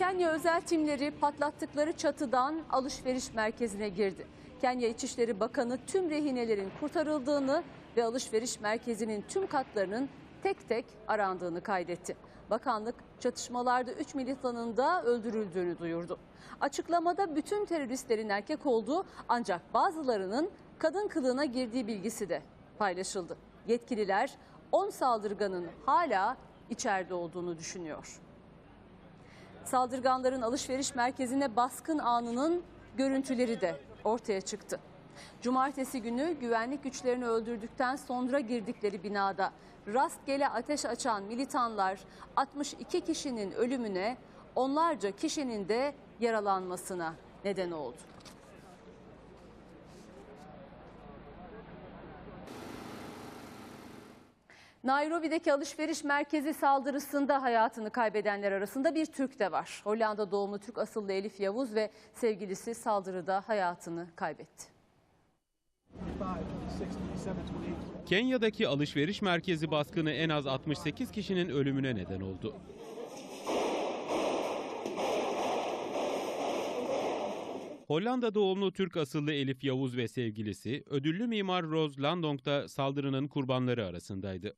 Kenya özel timleri patlattıkları çatıdan alışveriş merkezine girdi. Kenya İçişleri Bakanı tüm rehinelerin kurtarıldığını ve alışveriş merkezinin tüm katlarının tek tek arandığını kaydetti. Bakanlık çatışmalarda 3 militanın da öldürüldüğünü duyurdu. Açıklamada bütün teröristlerin erkek olduğu ancak bazılarının kadın kılığına girdiği bilgisi de paylaşıldı. Yetkililer 10 saldırganın hala içeride olduğunu düşünüyor. Saldırganların alışveriş merkezine baskın anının görüntüleri de ortaya çıktı. Cumartesi günü güvenlik güçlerini öldürdükten sonra girdikleri binada rastgele ateş açan militanlar 62 kişinin ölümüne, onlarca kişinin de yaralanmasına neden oldu. Nairobi'deki alışveriş merkezi saldırısında hayatını kaybedenler arasında bir Türk de var. Hollanda doğumlu Türk asıllı Elif Yavuz ve sevgilisi saldırıda hayatını kaybetti. Kenya'daki alışveriş merkezi baskını en az 68 kişinin ölümüne neden oldu. Hollanda doğumlu Türk asıllı Elif Yavuz ve sevgilisi ödüllü mimar Rose Landong da saldırının kurbanları arasındaydı.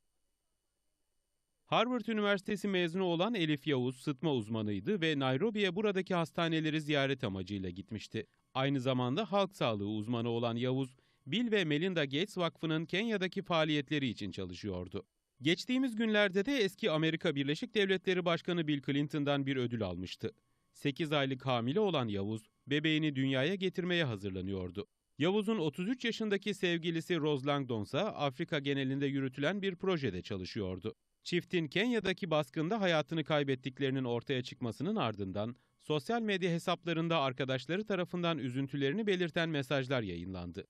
Harvard Üniversitesi mezunu olan Elif Yavuz sıtma uzmanıydı ve Nairobi'ye buradaki hastaneleri ziyaret amacıyla gitmişti. Aynı zamanda halk sağlığı uzmanı olan Yavuz, Bill ve Melinda Gates Vakfı'nın Kenya'daki faaliyetleri için çalışıyordu. Geçtiğimiz günlerde de eski Amerika Birleşik Devletleri Başkanı Bill Clinton'dan bir ödül almıştı. 8 aylık hamile olan Yavuz, bebeğini dünyaya getirmeye hazırlanıyordu. Yavuz'un 33 yaşındaki sevgilisi Rose Langdon ise Afrika genelinde yürütülen bir projede çalışıyordu. Çiftin Kenya'daki baskında hayatını kaybettiklerinin ortaya çıkmasının ardından sosyal medya hesaplarında arkadaşları tarafından üzüntülerini belirten mesajlar yayınlandı.